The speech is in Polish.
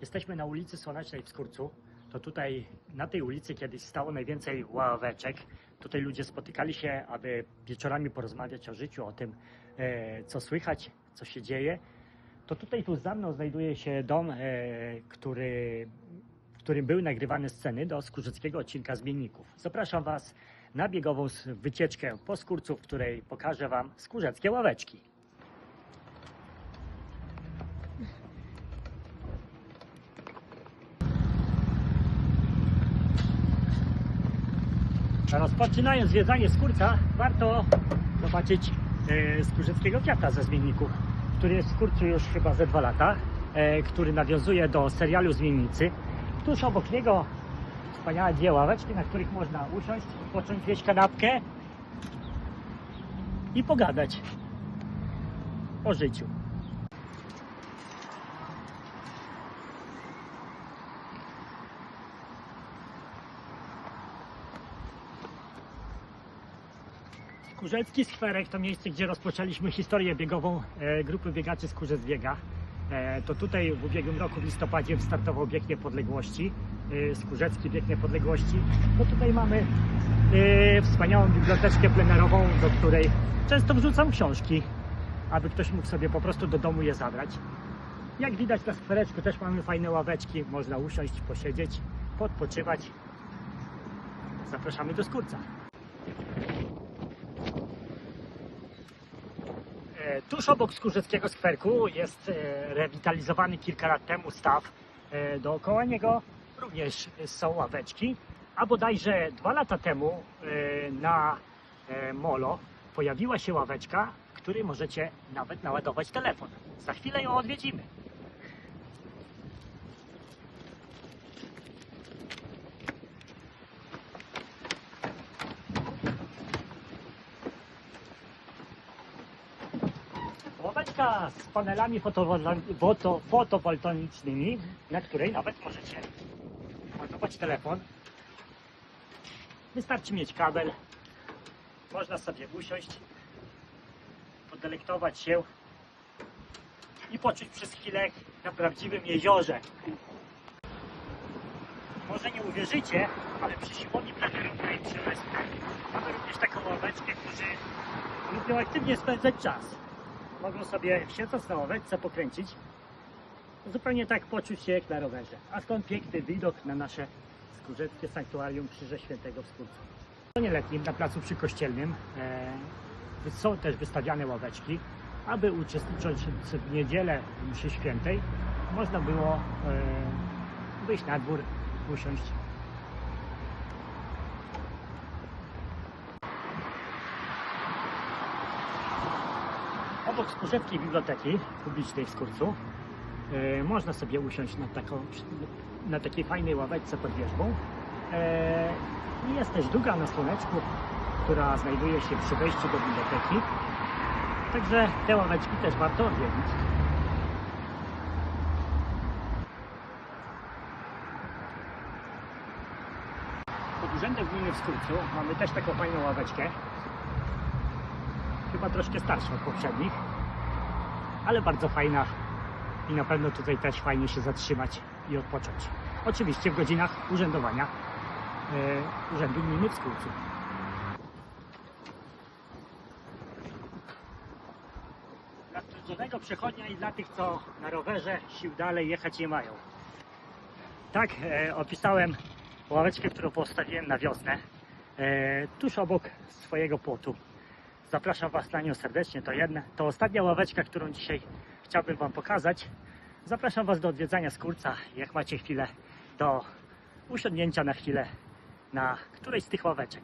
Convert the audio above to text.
Jesteśmy na ulicy Słonecznej w Skurcu. To tutaj, na tej ulicy kiedyś stało najwięcej ławeczek. Tutaj ludzie spotykali się, aby wieczorami porozmawiać o życiu, o tym, e, co słychać, co się dzieje. To tutaj tu za mną znajduje się dom, e, który, w którym były nagrywane sceny do skurzyckiego odcinka Zmienników. Zapraszam Was na biegową wycieczkę po Skurcu, w której pokażę Wam skórzeckie ławeczki. Rozpoczynając zwiedzanie Skórca, warto zobaczyć e, Skórzyckiego Kwiata ze Zmienników, który jest w Skórcu już chyba ze dwa lata, e, który nawiązuje do serialu Zmiennicy. Tuż obok niego wspaniałe dwie ławeczki, na których można usiąść, odpocząć, zjeść kanapkę i pogadać o życiu. Skórzecki Skwerek to miejsce, gdzie rozpoczęliśmy historię biegową e, grupy biegaczy Skórzec Biega. E, to tutaj w ubiegłym roku w listopadzie startował Bieg Niepodległości, e, Skórzecki Bieg Niepodległości. No tutaj mamy e, wspaniałą biblioteczkę plenerową, do której często wrzucam książki, aby ktoś mógł sobie po prostu do domu je zabrać. Jak widać na skwereczku też mamy fajne ławeczki, można usiąść, posiedzieć, podpoczywać. Zapraszamy do Skórca. E, Tuż obok Skórzeckiego Skwerku jest e, rewitalizowany kilka lat temu staw. E, Dookoła niego również są ławeczki, a bodajże dwa lata temu e, na e, Molo pojawiła się ławeczka, w której możecie nawet naładować telefon. Za chwilę ją odwiedzimy. Z panelami fotowolta- foto, fotowoltaicznymi, na której nawet możecie ładować telefon. Wystarczy mieć kabel. Można sobie usiąść, podelektować się i poczuć przez chwilę na prawdziwym jeziorze. Może nie uwierzycie, ale przy siłowni plenerowej przy Wespie mamy również taką ławeczkę, którzy lubią aktywnie spędzać czas mogą sobie siedząc na ławeczce pokręcić, zupełnie tak poczuć się jak na rowerze. A skąd piękny widok na nasze skórzeckie sanktuarium Krzyża Świętego w Skórcu. W sezonie letnim na placu przykościelnym e, są też wystawiane ławeczki, aby uczestnicząc w niedzielę w mszy świętej można było e, wyjść na dwór, usiąść Obok Skórzewskiej Biblioteki Publicznej w Skórcu e, można sobie usiąść na, taką, na takiej fajnej ławeczce pod wierzbą. E, jest też druga na słoneczku, która znajduje się przy wejściu do biblioteki. Także te ławeczki też warto odwiedzić. Pod Urzędem Gminy w Skórcu mamy też taką fajną ławeczkę, chyba troszkę starsza od poprzednich, ale bardzo fajna i na pewno tutaj też fajnie się zatrzymać i odpocząć. Oczywiście w godzinach urzędowania e, Urzędu Gminy w Skórcu. Dla codziennego przechodnia i dla tych, co na rowerze sił dalej jechać nie mają. Tak, e, opisałem ławeczkę, którą postawiłem na wiosnę, e, tuż obok swojego płotu. Zapraszam Was na nią serdecznie. To jedna, to ostatnia ławeczka, którą dzisiaj chciałbym Wam pokazać. Zapraszam Was do odwiedzania Skórca. Jak macie chwilę, do usiądnięcia na chwilę na którejś z tych ławeczek.